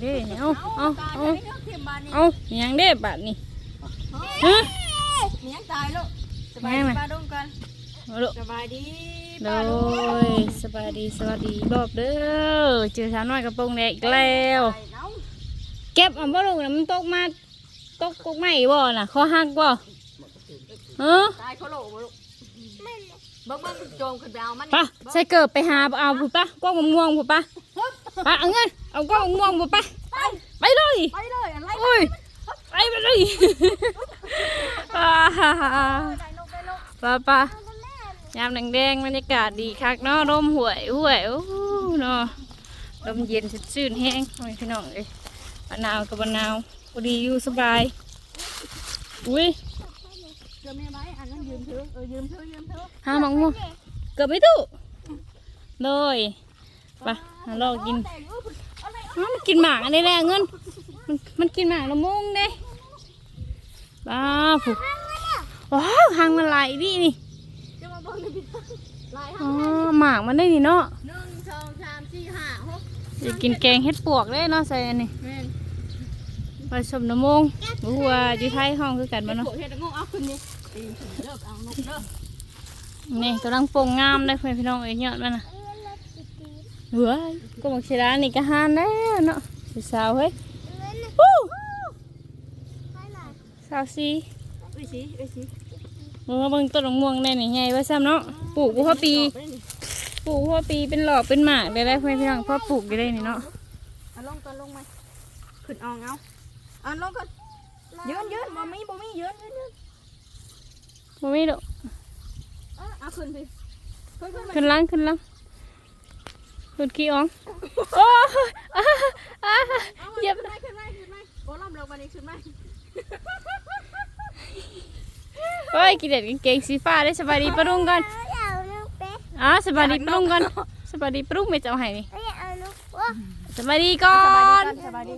เด้เอาเอาตายเอาไปเนาะเข็มบานนี่เอาอิหยังเด้บาดนี่ฮะมียังตายลูกสบายแม่ดีมาป้าดงกันเอาลูกสบายดีโดป้าดงยสบายดีสวัสดีรอบเด้อเจอสาวน้อยกระโปรงแดงอีกแล้วไปเนาะเก็บเอันบ่ลูกน่ะมันตกมาตกกกไม้บ่น่ะคอหักบ่เออตายเขาโหลบ่ลูกเบิ่งเบิ่งโจมขึ้นไปเอามันปะใส่เกิบไปหาเอาผู้ปะกล้องมะม่วงผู้ปะปะเอาเงินเอากล้องมะม่วงผู้ปะไปเลยไปเลยอะไรโอ้ยไปไปเลยอ่าฮ่าฮ่าฮ่าได้ลงไปลงปะปะยามแดงๆบรรยากาศดีคักเนาะลมห่วยห่วยโอ้เนาะลมเย็นสดชื่นแห้งโอ้ยพี่น้องเอ้ยมะนาวกับมะนาวพอดีอยู่สบายอุ้ยเดี๋ยวแม่ไว้อันนั้นยืมเถอะเออยืมเถอะยืมเถอะ หามองม่วงเกือบไม่ถูกเลยไปหาลอกกินฮ่ามันกินหมากอันนี้แหละเงินมันมันกินหมากละมุงเด้บ้าผูกว้าวหางมันไหลดินี่อ๋ห้าอหมากมันได้นี่เนาะหนึ่งสองสามสี่ห้าหกจะกินแกงเห็ดปวกได้เนาะใส่อันนี้แม่นผสมน้ำมงบัวาอยู่ไทยห้องคือกันบ่เนาเนาะเฮ็ดงงเอาขึ้นนี่ตีเลิกเอานกเลิก นี่กำลังปรุงงามได้เพื่อนพี่น้องเอ้ยยอดมันน่ะเฮ้ยก็บอกชิร้านนี่ก็หานแล้วเนาะสาวๆเฮ้ยวู้สาวสีอุ้ยสิอุ้ยสิมึงมาเบิ่งต้นมะม่วงได้นี่ไงว่าซ้ำเนาะปลูกบ่พอปี ปลูกพอปีเป็นหลอกเป็นหมากได้ได้เพื่อนพี่น้องพอปลูกได้นี่เนาะเอาลงก่อนลงมาขึ้นเอองเอาเอาลงก่อนยืนยืนบ่มีบ่มียืนยืนยืนบ่มีดอกเอาเอา ขึ้นสิขึ้นขึ้นมาขึ้นหลังขึ้นหลังขึ้นขี้อองโอ้ยอ่าอ่าเอาเหยียบขึ้นมาขึ้นมาขึ้นมาโอ้ลำเร็วกวันนี้ขึ้นมาเฮ้ยกินเด็ดกางเกงสีฟ้าได้สบายดีปะรุ่งกันอ๋อสบายดีปะรุ่งกันสบายดีปะรุ่งไม่จะเอาให้นี่สบายดีก่อนสบายดี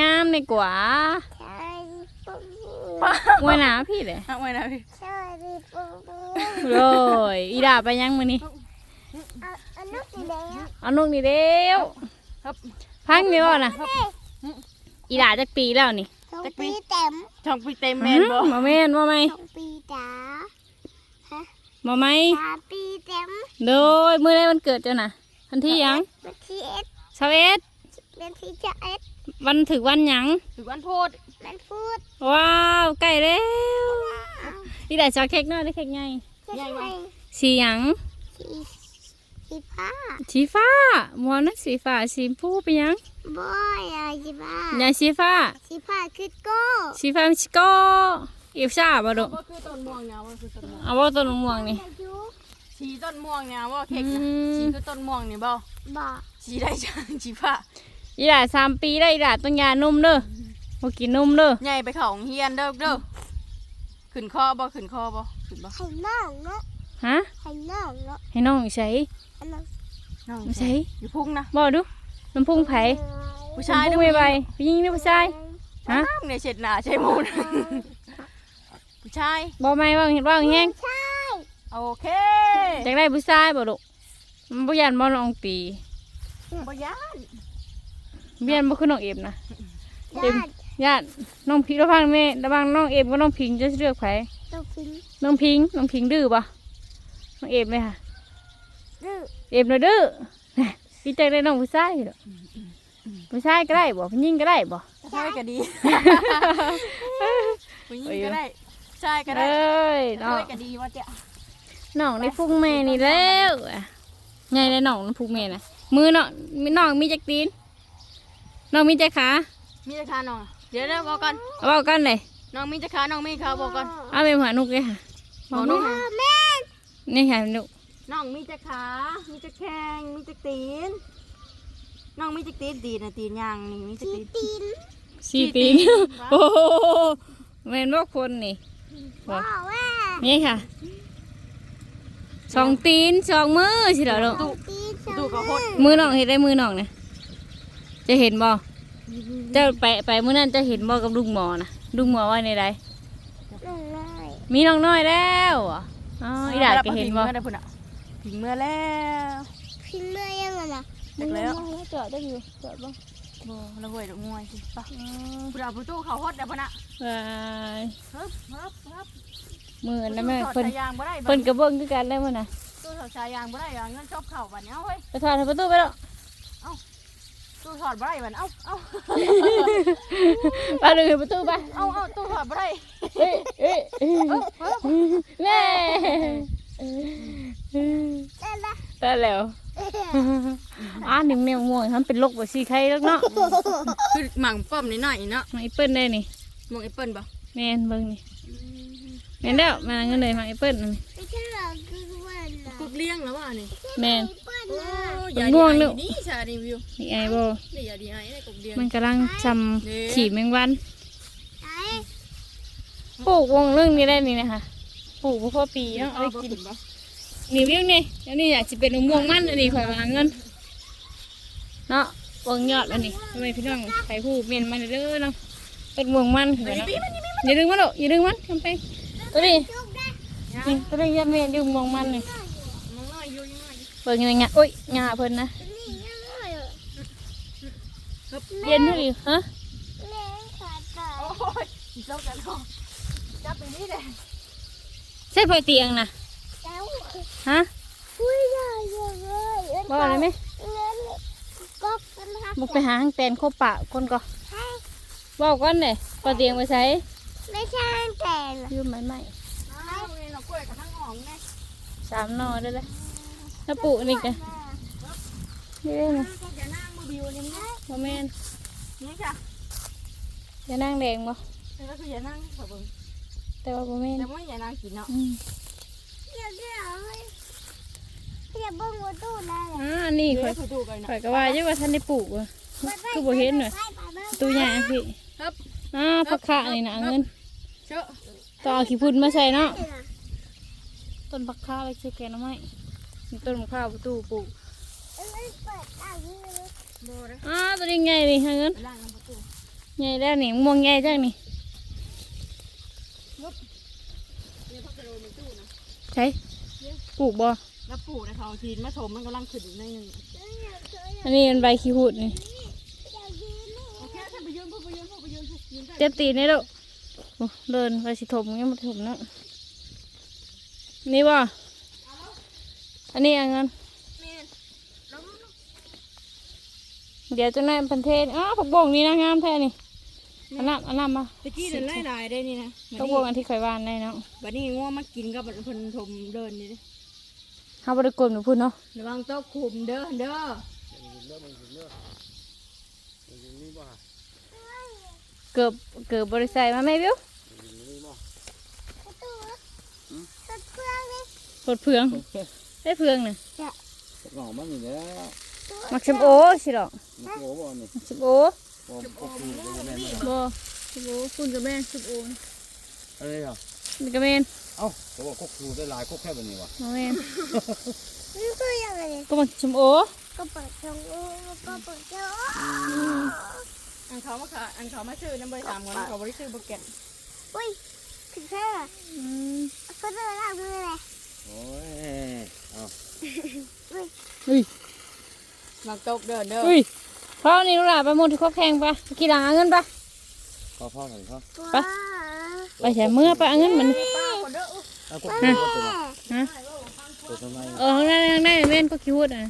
งามๆในกว่าอวยหนาพี่เลยเอาไว้นะพี่ โรยอีดาไปยังมื้อนี้เอานกนี่เด้วครับพังนี่บ่น่ะอีดาจักปีแล้วนี่ช่องปีเต็มแมนบ่อืมาแม่นบ่ไหมปีจ๋าบ่ไหมสามปีเต็มโดยมื้อใดวันเกิดเจ้าน่ะวันที่หยังเป็นที่เอ็ด21เป็นที่จะเอ็ดวันถึกวันหยังถึงวันโพดเป็นพูดว้าวใกล้แล้ว อีดาจะเอาเค้กน้อยหรือเค้กใหญ่ใหญ่ไหมสีหยังสีสีผ้าสีฟ้าหมวนะสีฟ้าสีผู้เป็นหยังบอยอะไรสีผ้าใหญ่สีฟ้าสีผ้าคือโก้สีฟ้ามิชิโก้เอฟซ่าบ่ดอกก็คือต้นม่วงเนี่ยว่าคือต้นม่วงเอาบ่ต้นมะม่วงนี่อายุสีต้นม่วงเนี่ยว่าเค้กนะอืมสีคือต้นม่วงนี่บ่บอกสีได้จังสีผ้าอีหลาสามปีแล้วอีหลาต้องยานมเด้อบ่กินนมเด้อใหญ่ไปเขาโรงเฮียนเด้อเด้อ ขึ้นคอบ่ขึ้นคอบ่ขึ้นบ่ให้น้องเนาะฮะให้น้องเนาะให้น้องใช้อันนั้นน้องไม่ใช่อยู่พุ่งนะบ่ดูน้ำพุงไผผู้ชายน้ำพุงไม่ใบผู้หญิงหรือผู้ชายฮะเนี่ยเช็ดหน้าใช่มูนผู้ชายบ่ไม่ว่าเห็นว่าแห้งใช่โอเคอยากได้ผู้ชายบ่ลูกมันบ่ยันบ่น้องตีบ่ยานเบียนบ่คือน้องเอฟนะญาติ ญาติน้องพิงระวังแม่ระวังน้องเอฟกับน้องพิงจะเลือกไผตัวพิงน้องพิงน้องพิงดื้อปะน้องเอฟเลยค่ะดื้อเอฟเลยดื้อน่ะพี่ใจได้น้องผู้ชายเหรอผู้ชายก็ได้บ่ผู้หญิงก็ได้บ่ผู้ชายก็ดีผู้หญิงก็ได้ผู้ชายก็เอได้้ยผู้น้องชายก็ดีว่าเจ้าน้องได้พุงแม่นี่แล้วอะไงได้น้องพุงแม่นะมือน้องมีน้องมีจักตีนน้องมีจักขามีจะขาน้อง เดี๋ยวเดี๋ยวบอกก่อนเอาบอกกันเลยน้องมีจะขาน้องมีขาบอกก่อนเอาไปหัวนุกเลยค่ะบอกน้องแม่นี่ค่ะนุกน้องมีจะขา มีจะแข้งมีจะตีน น้องมีจะตีนตีนนะตีนยางนี่มีจะสีตีนตีนสี่ตีนโอ้โหแม่นว่าคนนี่บอบอกกว่านี่ค่ะสองตีนสองมือสิเหรอลูกตีนสองดูกับโคตรมือน้องเห็นได้มือน้องเนี่ยจะเห็นบ่ เจ้าไปไปมือนั้นจะเห็นบ่กับลุงหมอนะลุงหมอว่าในใดน้องน้อยมีน้องน้อยแล้วเหรออ๋ออีดาก็เห็นบ่เมื่อได้พุ่นอะถึงเมื่อแล้วพิมพ์เมื่อยังไงล่ะจากแล้วเจาะได้อยู่เจาะบ่บ่ระเบิดดอกมวยสิปะผู้ดาวประตูเขาฮอดแล้วพะนะวายเฮ้ยเฮ้ยเฮ้ยมือนะแม่เพิ่เพิ่นนยางบ่ได้เพิ่นกระเบื้องคือกันได้มั้ยนะตู้ถอดสายยางบ่ได้อะเงินชอบเข่าบัดนี้เอาเฮ้ยไปถอดประตูไปแล้ว ตู้ถอดบ่ได้บัดเอาเอาไปเลยประตูไปเอาเอาตู้ถอดบ่ได้เอ้ยเอ้ยเอ้ยแม่ได้แล้วอ่าหนึ่งแมวม่วงทำเป็นโรคบ่สิใครแล้วเนาะคือหมังป้อมนิดหน่อยเนาะมาไอ้เปิ้ลได้นี่มองไอ้เปิ้ลบ่แม่นเบิ่งนี่แม่นแล้วมาเงินเลยมาไอ้เปิ้ลนั่ เลี้ยงแล้วว่านี่แม่นเปิ้ลโอ้น่ะยาง่วงดีเนไอ้อะ นี่ชารีวิวนี่ไอ้บ่นี่ยาดีไอ้ได้กุกเลี้ยงมันกำลังจำขี่แมงวันไหนปลูกวงเรื่องนี้ได้นี่นะคะปลูกบ่พอปีเนาะเอาเอาไปบ่กินขึ้นบ่นี่เรื่องนี่แล้วนี่อยากจะเป็นมะม่วงมันอันนี้ข่อยวางเงินเนาะวงยอดอันนี้ทำไมพี่น้องใครพูดเมียนมันเด้อเนาะเป็นม่วงมันเหรอเนาะอย่าดึงมันหรอกอย่าดึงมันทำไปตัวนี้จุกได้นี่ตัวนี้ยัดเมียนดึงม่วงมันนี่ เปิดยังไงโอ้ยงาเพิ่นนะนี่ยังไงอะเย็นเท่าไหร่ฮะแม่ขาดตาโอ้ยเจ้ากันเนาะจับไปนี่แหละใช่พอเตียงนะแล้วฮะคุยได้ยังไงบอกอะไรไหมเงินก็เป็นฮักมุกไปหาหางแตนโคปะคนก็ให้บอกก่อนเลยพอเตียงไปใช้ไม่ใช่แต่ละยืมไม้ไม้เอาเงินเรากล้วยกับทั้งหอมไงสามหนอได้เลย แล้วปลูกนี่กันนี่ได้ไหมก็อย่านั่งมือบิวนี่มั้งบ่แม่นนี่จ้ะจะนั่งแดงบ่นี่ก็คืออย่านั่งขอเบิ่งแต่ว่าบ่แม่นแต่ว่าอย่านั่งกินเนาะอืมเดี๋ยวเดี๋ยวให้อย่าเบิ่งว่าตู้ได้เลยอ่าอันนี้นี่ข่ค่ออยยถูกกันเนาะข่อยก็ว่าอยู่ว่าท่านได้ปลูกว่ะคือบ่เห็นหน่อยตู้ใหญ่อะพี่ครับอ่าผักขะนี่นะเอาเงินเจ้าต่อขี้พุ่นมาใส่เนาะต้นผักขะไว้ใส่แกงหน่อไม้มี ต้นมะพร้าวประตูปลูกเอ้ยเปิดอ่างนี้เลยโบเลยอ่าตัวนี้ใหญ่ดิเอาเงินล่างน้ำประตูใหญ่แล้วนี่ม่วงใหญ่จังนี่นี่พักกระโดดในตู้นะใช่ปลูกบ่แล้วปลูกในเขาทีนมาชมมันกำลังขึ้นอยู่ในหนึ่งอันนี้มันใบขี้หูดนี่โอเคท่านไปยืนพูดไปยืนพูดไปยืนพูดยืนได้เจ็บตีนนี่ลูกโอ้เดินไปสิถมยังมาถมเนาะนี่บ่ อันนี้เอาเงินแม่นล้มเดี๋ยวจะนายพันเทศอ้าวผักบ่งนี่นะงามแท้นี่เอันน้ำเอันน้ำมาตะกี้เดินไล่ลายได้นี่นะผักบ่งอันที่ข่อยวานได้เนาะบัดนี้ง่วงมากินกับเพิ่นถมเดินนี่เด้เฮาบ่ได้กลมหนูพูดเนาะระวังโต๊ะคุมเด้อเด้อเกือบเกือบบริษัทมาไหมบิวตัดเครื่องนี่รถเพือง ได้เพืองน่ะหน่อมันอยู่แล้วมักชมโอสิดอกมันโอ้บ่นี่มักชมโอบ่ก็คือบ่แม่นบ่บ่ชมโอคุณกับแม่ชมโออะไรอะนี่กับแม่นเอ้าก็ว่าก็คือได้หลายก็แค่แบบนี้วะบ่แม่นนี่คือยังไงก็มักชมโอก็เปิดช่องโอ้ก็เปิดช่องอันเขามาค่ะอันเขามาซื้อน้ำใบสามเงินเขาบริซื้อบุกเก็ตอุ้ยถึงแค่อืมก็เดินล่างด้วยเลย โอ้ยเอ้าอุ้ยมาโต๊ะเดินเด้ออุ้ยพ่อนี่ลูกหลานไปหมดที่ครอบแข่งปะไปกี่หลังเอาเงินปะพอพ่อกันเขาไปไปใส่เมื่อไปเอาเงินมันป้าคนเด้อเอาก็คือว่าตัวฮะตัวทำไมเออข้างหน้าข้างหน้าแม่นก็คิดว่าอะ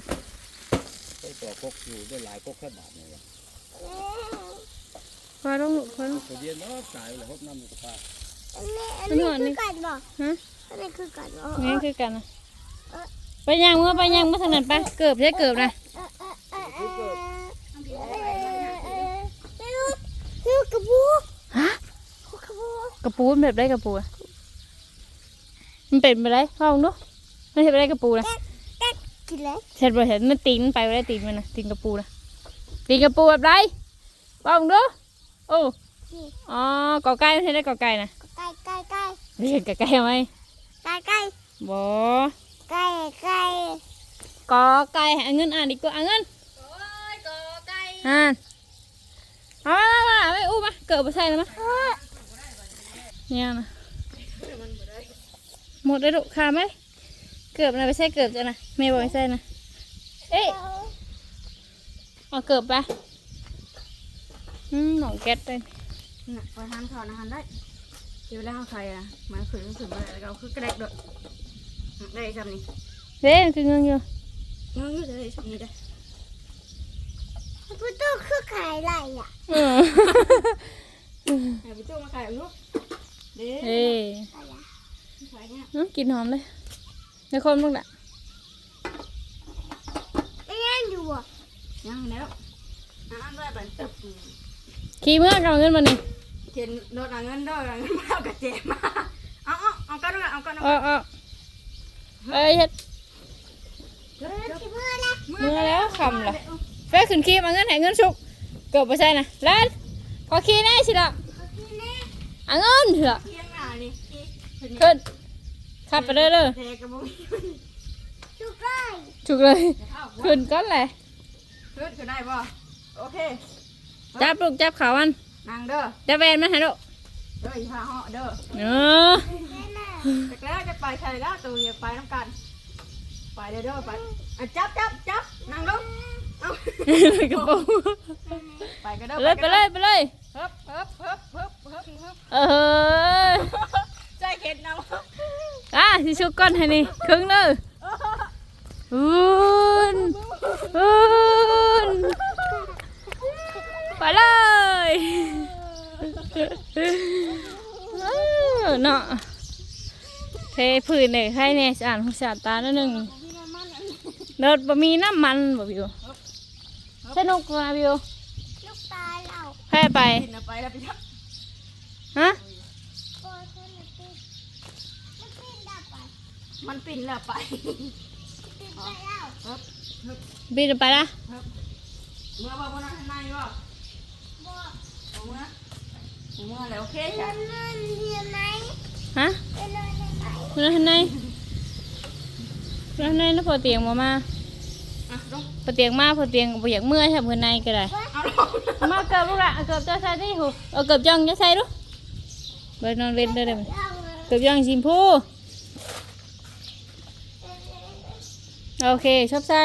ตัวตัวก็คือได้หลายก็แค่บาทนี่วะพอต้องพอต้องตัวเดียวเนาะตายแล้วพบน้ำมันก็ปลา อันนี้อันนี้คือกันบ่ฮะอันนี้คือกันบ่นี่คือกันนะไปย่างเมื่อไปย่างเมื่อทางนั้นไปเกือบใช่เกือบนะไม่รู้นี่กระปูฮะกระปูกระปูมันแบบไรกระปูอะมันเป็นไปไรพ่อมึงดูมันเห็นไปไรกระปูนะกินแล้วเห็นไปเห็นมันตีนมันไปไปไรตีนมันนะตีนกระปูนะตีนกระปูแบบไรพ่อมึงดูโอ้อ๋อกอไก่มันเห็นได้กอไก่นะ ไก่ไก่ไก่ไม่เห็นกอไก่ไหมไก่ไก่บ่ไก่ไก่กอไก่เอาเงินอ่านดีกว่าเอาเงินโอ้ยกอไก่อ่านเอามามามาไปอู้มาเกิดไปใส่แล้วมั้ยเนี่ยนะหมดเลยลูกขาไหมเกือบนะไปใส่เกือบจ้ะนะไม่บอกไม่ใส่นะเอ้ยเอาเกือบไปอืมหนองแก๊สเลยน่ะไปทานข้าวนะทานได้ เดี๋ยวเวลาเขาใครอะมันขืนมันขืนไปแล้วก็เอาคือกระเด็กโดดได้จำนี่เด้คือเงืองอยู่เงื้อเลยจำนี่ได้ประตูคือขายอะไรอะอืมเอาไปตู้มาขายลูกเด้เอ้ยขายเนี่ยอื้อกินหอมเลยในคนมึงน่ะไม่ยังอยู่อะยังแล้วอ่านได้บันตึบขี่เมื่อเอาเงินมานี่ เขียนโดดเอาเงินโดดเอาเงินมาเอากระเจมาเอาเอาเอากันด้วยเอากันด้วเอยอเออเอ้ยเฮ็ดที่เมื่อละเมื่อแล้วคำล่ะแฟขึ้นขี่มาเงินให้เงินสุกเกิดไปใช่นะร้านขอขี่แน่สิละเอาเงินเถอะเที่ยงหน้านี่อีกขึ้นขับไปเลยเลยเทกระบุงทุกคนฉุกเลยเอาขึ้นก้อนเลยขึ้นขึ้นได้ป่ะโอเคจับลูกจับขามัน นั่งเด้อจับแวนมันให้ลูกเด้ออีห่าเหาะเด้อเออจากแล้วจะไปใครแล้วตัวอย่าไปน้ำกัน ไปเด้อเด้อไปอะจับจับจับนั่งลงเอากระโปรงไปกันเด้อไปเลยไปเลยไปเลยเฮิบเฮิบเฮิบเฮิบเฮิบเฮิบเออใจเข็ดนะอะสิชุกก้อนให้นี่ครึ่งเลยอุ่นอุ่นไปเลยเออเนาะ เทพื้นเลยให้เนี่ยสะอาดหูสะอาดตาหนิดนึงเนิดบะมีน้ำมันบ่บิวสนุกกว่าบิวลูกตาเราแพ้ไปกินเอาไปแล้วไปทับฮะโอ้ยคนละปีมันปีนดับไปมันปิ่นแล้วไปปีนไปแล้วเฮิบเฮิบบินไปละเฮิบเมื่อว่าบนนั้นนายว่าบอกเอาเมื่อเอาเมื่อแล้วโอเคเป็นจ้ะเงินเรียนไหมฮะเป็น เงินเรียนไหมคุณทนายคุณทนายน่าพอเตียงมามาอะลงพอเตียงมาพอเตียงบ่อยากเมื่อยทำเพื่อนนายก็ได้เอาลงมาเกือบลูกละเอาเกือบจะใส่ที่หูเอาเกือบย่องจะใส่ดูไปนอนเล่นได้เลยมั้ยเอาเงินเกือบย่องชิมพูโอเคชอบใส่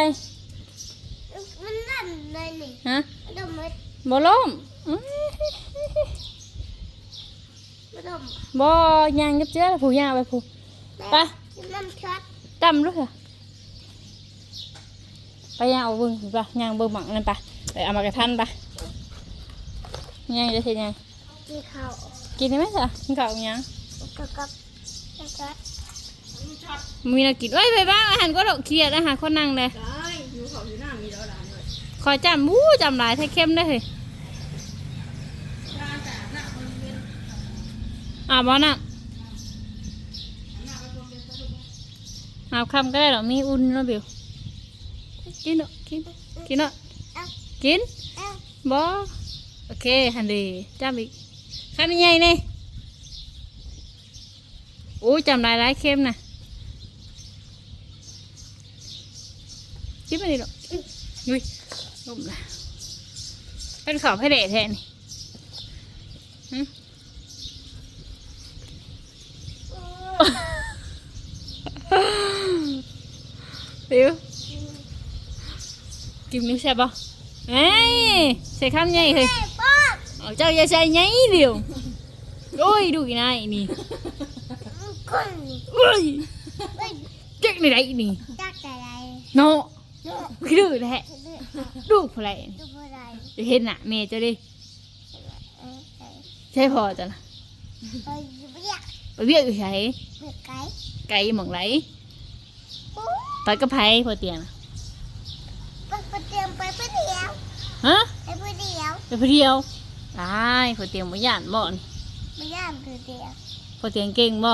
มันนั่นเลยนี่ฮะมันดมมันบ่ล้มอื้อมันดมบ่ยางกับเจ้าผู้ยางไปผู้ ไปมันช็อตจำลูกเหรอไปยางเอาเบิ่งไปยางเบิ่งหมังนั่นไปไปเอามากระทันไปยางจะเห็นยังที่เขากินได้ไหมจ๊ะกินข้าวกับหยังกับกับมันช็อตมีนักกินเอ้ยไปบ้างอาหารก็ดอกเครียดอาหารคนนั่งเลยได้อยู่เขาอยู่หน้ามีแล้วหลานเลยคอยจำมู้จำหลายแท้เข้มได้เลยหน้าแต่หน้าคนเรียนอาบบ่น่ะ หน้าไปคนเรียนสนุก อาบคำก็ได้หรอกมีอุ่นเนาะบิวกินเนาะกินกินเนาะกินเอ้าบ่โอเคฮันดีจำอีกข้ามใหญ่นี่โอ้ยจำหลายหลายเข้มนะกินไปดิหรอกนุ้ยลมละเป็นขอบให้เดะแทนนี่ หึบิวกินนึกใช่ปะเอ้ยใส่ข้ามใหญ่เลยเอ้ยเอาเจ้าอย่าใส่ใหญ่เดียวโอ้ยดูอีนายนี่มันคนนี่โอ้ยเจ๊กในไรนี่จักอะไรเนาะเนาะคือดื้อแท้เลือกดูผู้ไรดูอะไรจะเห็นหน้าแม่เจ้าดิใช่พอจ้ะนะเอ้ยเรียกไปเรียกอยู่ไสเรียกไก่ไก่หมองไร ไปกระไพพอเตียงน่ะไปไปเตรียมไปเพื่อเดียวฮะไปเพื่อเดียวไปผู้เดียวตายพอเตียงบ่ย่านบ่นี่ไม่ย่ามเพื่อเดียวพอเตียงเก่งบ่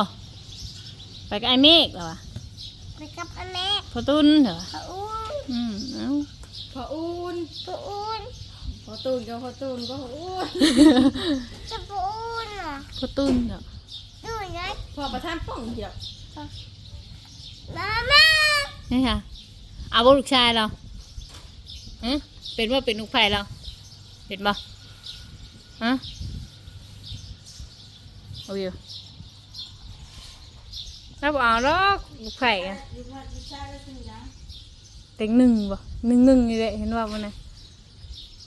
ไปกับไอ้เมฆเหรอวะไปกับอันแม่พอตุ้นเหรอพระอุ้นอืมเอ้า พออุ่นพระอุ้นพอตูนก็พอตูนก็พออุ่นจะพระอุ้นอะพอตุ้นเหรอ ดูไงพอประทานป้องเดียว มามา นี่ค่ะ เอาบ่ลูกชายเราฮะเป็นว่าเป็นลูกไผ่เรา เป็นบ่ฮะเอาอยู่ถ้าบ่เอาหรอกลูกไผ่อะอยู่ว่าแล้วถึงยังเต็งหนึ่งบ่หนึ่งหนึ่งนี่แหละเห็นว่าบ่นะ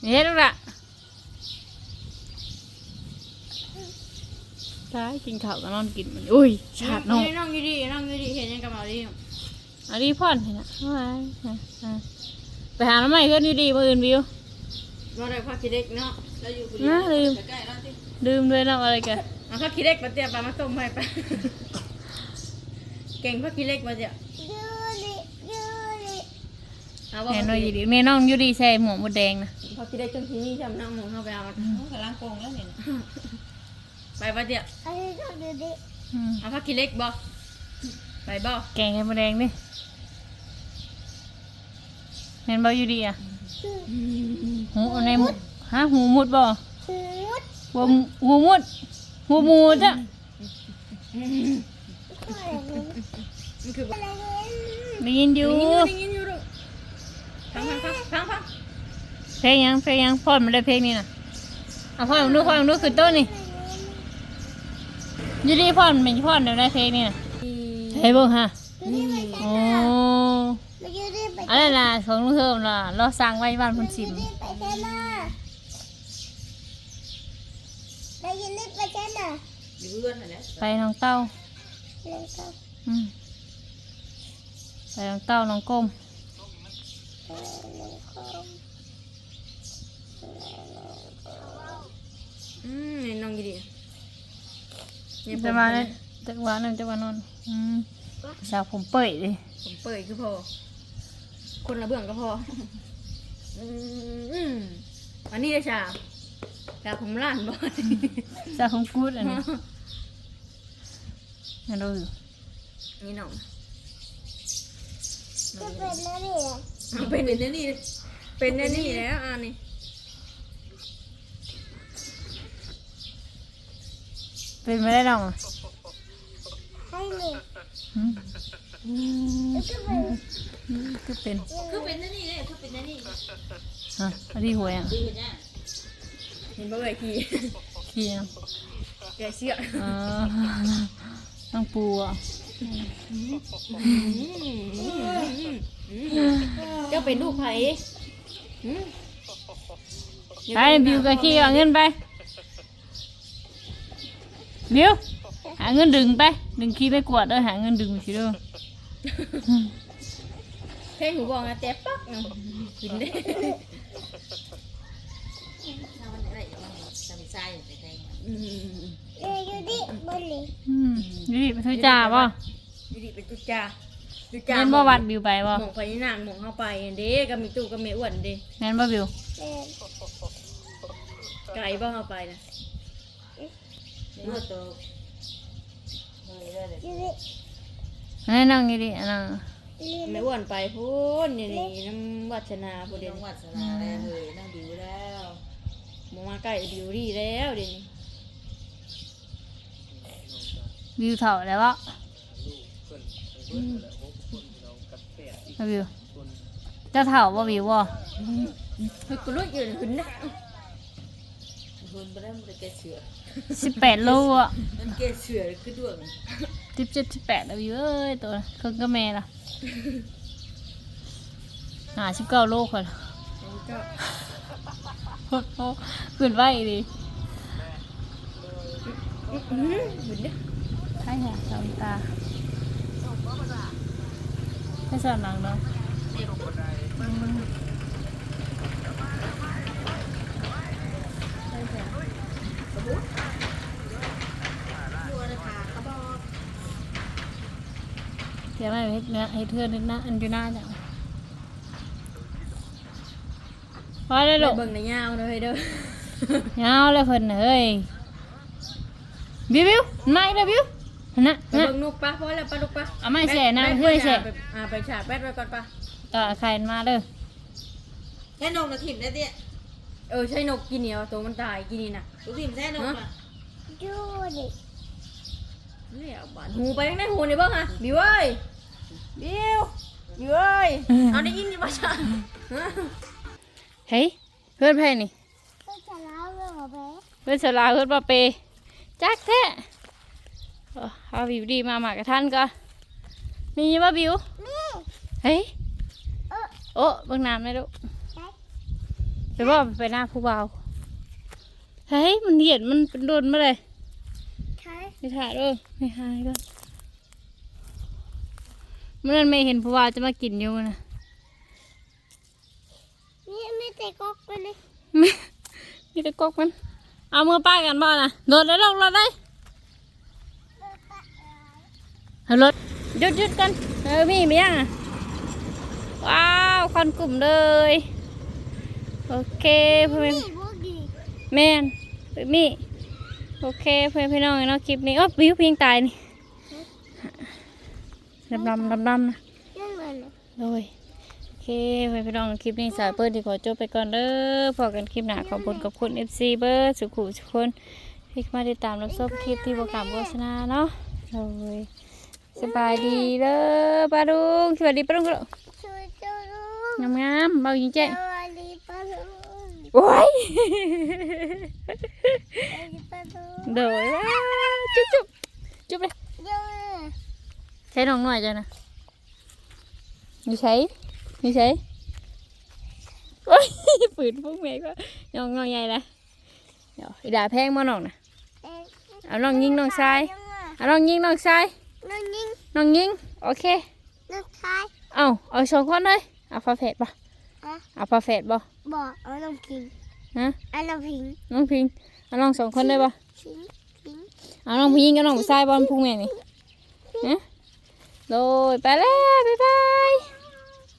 นี่เฮ็ดลูกละตายกินข้าวก็นอนกินมันอุ้ยชาดน้องน้องยู่ดีน้องยู่ดีเห็นยังกับเราดิ อันนี้พ่อนเห็นนะเอาไว้อะอะไปหาน้ำใหม่เพื่อนดีๆมาอื่นวิวว่าได้พักคิเล็กเนาะเราอยู่น่าลืมใกล้ๆเราสิดื่มด้วยน้ำอะไรกันเอาพักคิเล็กมาเตรียมปลามาต้มให้ไปเก่งพักคิเล็กมาเตรียมยูริยูริเอาว่าแม่น้อยอยู่ดีแม่น้องอยู่ดีใส่หมวกหมดแดงนะพักคิเล็กจนที่นี่จำน้ำหมูเข้าไปเอามากำลังโกงแล้วเห็นไปว่าเตรียมอันนี้ก็ดูดิอืมเอาพักคิเล็กบ่ ไปบ่แกงไข่หมดแดงดิแม่นบ่อยู่ดีอะหูเอาในหมุดฮะหูมุดบ่หูดหัวหมูหูมุดหูมูจ้ะอะไรนี่มันคืออะไรนี่ได้ยินอยู่ได้ยินอยู่ได้ยินอยู่ลูกฟังฟังฟังฟังฟังเพลงยังเพลงยังพ่อนมาได้เพลงนี้น่ะเอาพ่อนมาดูพ่อนมาดูขึ้นต้นนี่อยู่ดีพ่อนเป็นพ่อนเดี๋ยวได้เพลงนี่น่ะ เฮ้ยเบิ่งฮะยูริไปโอ้มายูริไปอันนั้นล่ะของลุงเฮิมล่ะเราสร้างไว้บ้านเพุ่นสิมยูริไปแค่น่ะไปยูริไปแค่น่ะอยู่เพื่อนนั่นแหละไปน้องเต้าแล้วก็อืมไปน้องเต้าน้องก้มอืมนี่น้องอยู่ดีเนี่ยผมจะมาเลย จะวานนั่นจะวานนอนอืมสาวผมเปิดดิผมเปิดคือพอ คนละเบื้องก็พอ อืมอืมอันนี้เลยชาชาผมล้านบ่สาวผมกูดอันนี้นั่นดูอยู่นี่น้องจะเป็นอะไรอะเอาเป็นอันนี้เป็นอันนี้แล้วอ่านี่เป็นไม่ได้หรอก นี่หืมก็เป็นอืมก็เป็นคือเป็นนั่นนี่เลยคือเป็นนั่นนี่ฮะอันนี้หวยอะดีเห็นยังเห็นบ่เอ่ยขี่ขี้อะแกเชื่อเออต้องปูอะเจ้าเป็นลูกไผอืมไปบิวกับขี้เอาเงินไปบิว เงินดึงไป ดึงขี้ไปกวาดเด้อหาเงินดึงไปสิเด้อเพลงหูบอกนะแต่ปักเนาะขึ้นได้ถ้ามันอะไรมันจำใจไปแทงอืมเดี๋ยวยูริบนเลยอืมนี่ไปทุจ่าป่ะอยู่ดีเป็นตุจ่าตุเงินบ่วัดบิวไปป่ะหมองไปนี่นางหมองเข้าไปเด้ก็มีตู้ก็มีอ้วนเด้เงินบ่บิวเป็นไก่บ่เข้าไปนะเมื่อโตเฮ้ย ได้เลยยูริอันนั้นนั่งนี่ดิอันนั้นเรียนไม่อ้วนไปพูนนี่นี่น้ำวัชนาพูดเด่ต้นองวัดสนาแล้วเฮ้ยนั่งดิวแล้วมองมาใกล้ดิวดีแล้วเดี๋ยวนี้บิวเถ่าแล้ววะบ่บิวเจะเถ่าบ่บิวบ่เฮ้ยกูรู้อยู่ขึ้นนะคุณไปได้มันแกเสือสิบแปดโลอะมันแกเสือคือดวง สิบเจ็ดสิบแปดแล้วบิวเอ้ยตัวเครื่องก็แม่ละหาสิบเก้าโลคนก็ขึ้นไว้ดิขึ้นนะใช่ค่ะสามตาไม่สอนหนังเนาะ เดี๋ยวไม่เฮ็ดเนื้อให้เทือนนิดนะอันอยู่หน้าจ้ะพอได้ลูกเบิ่งในยาวเลยเด้อยาวเลยเพิ่นน่ะเฮ้ยบิวบิวมาอีกแล้วบิวนะไปนะเบิ่งนกปะพอแล้วปะลูกปะเอาไม้แส่น้ำแบตเพื่อแส่ไปอ่าไปฉาบแบตไว้ก่อนปะต่อไข่มาเด้อแค่นกนะถิ่มได้เตี้ยเออใช่นกกินเหนียวตัวมันตายกินนี่นะตัวถิ่มแค่นกอะยูริ นี่เอาบานหูไปทางไหนหูนี่เบิ่งฮะบิวเอ้ยบิวบิวเอ้ยเอาได้ยินอยู่ป่ะจ๊ะฮะเฮ้ยเพื่อนไผนี่ก็จะเล่าเรื่องอะไรเพื่อนสลาเพื่อนปาเปจักแท้เอาเอาบิวดีมาหมากระทันก่อนมีบ่บิวนี่ เฮ้ยเออโอ้เบิ่งน้ำได้ลูกใช่ไปบ่ไปหน้าผู้บ่าวเฮ้ยมันเหียดมันเป็นโดนมาเลยทท้าย ไม่ถ่ายเด้อไม่หายก่อนเมื่อนั้นไม่เห็นผู้ว่าจะมากินอยู่นะนี่ไม่แต่ก๊อกไปเลยไม่มีแต่กกมัน เอามือป้ายกันบ่นะโดดได้ลงรถได้เอารถหยุดหยุดกันเออมีมียังอะว้าวควันกลุ่มเลยโอเคเพื่อนนี่พวกดีแม่นเฮ้ยมี โอเคเพื่อนพี่น้องเนาะคลิปนี้โอ้วิวเพียงตายนี่ดำดำดำดำนะเรื่องอะไรโดยโอเคเพื่อนพี่น้องคลิปนี้สายเปิดที่ขอจบไปก่อนเด้อพอกันคลิปหน้าขอบคุณกับคุณ FC เบอร์สุขุทุกคนที่มาติดตามรับชมคลิปที่โปรแกรมโฆษณาเนาะโดยสบายดีเด้อปาดุงสวัสดีปาดุงก็ช่วยเจ้าลูกงามงามๆเบาจริงส โอ้ยสวัสดีป้าลุงโดยว้าวจุ๊บจุ๊บจุ๊บเลยเดี๋ยวใช้น้องหน่อยจ้ะนะมีใช้มีใช้โอ้ยปืนพวกแม่ก็น้องน้องใหญ่ละเดี๋ยวอีด่าแพงมาน้องนะเอ๊ะเอาน้องยิงน้องชายยังอะเอาน้องยิงน้องชายน้องยิงน้องยิงโอเคน้องชายเอาเอาสองคนเลยเอาฟ้าเฟดบ่อะเอาฟ้าเฟดบ่ บอกเอาน้องพิงฮะเอาน้องพิงน้องพิงเอาน้องสองคนได้บ่พิงพิงเอาน้องผู้หญิงกับน้องผู้ชายบอลพุงแม่นี่ฮะโดยไปแล้วบ๊ายบาย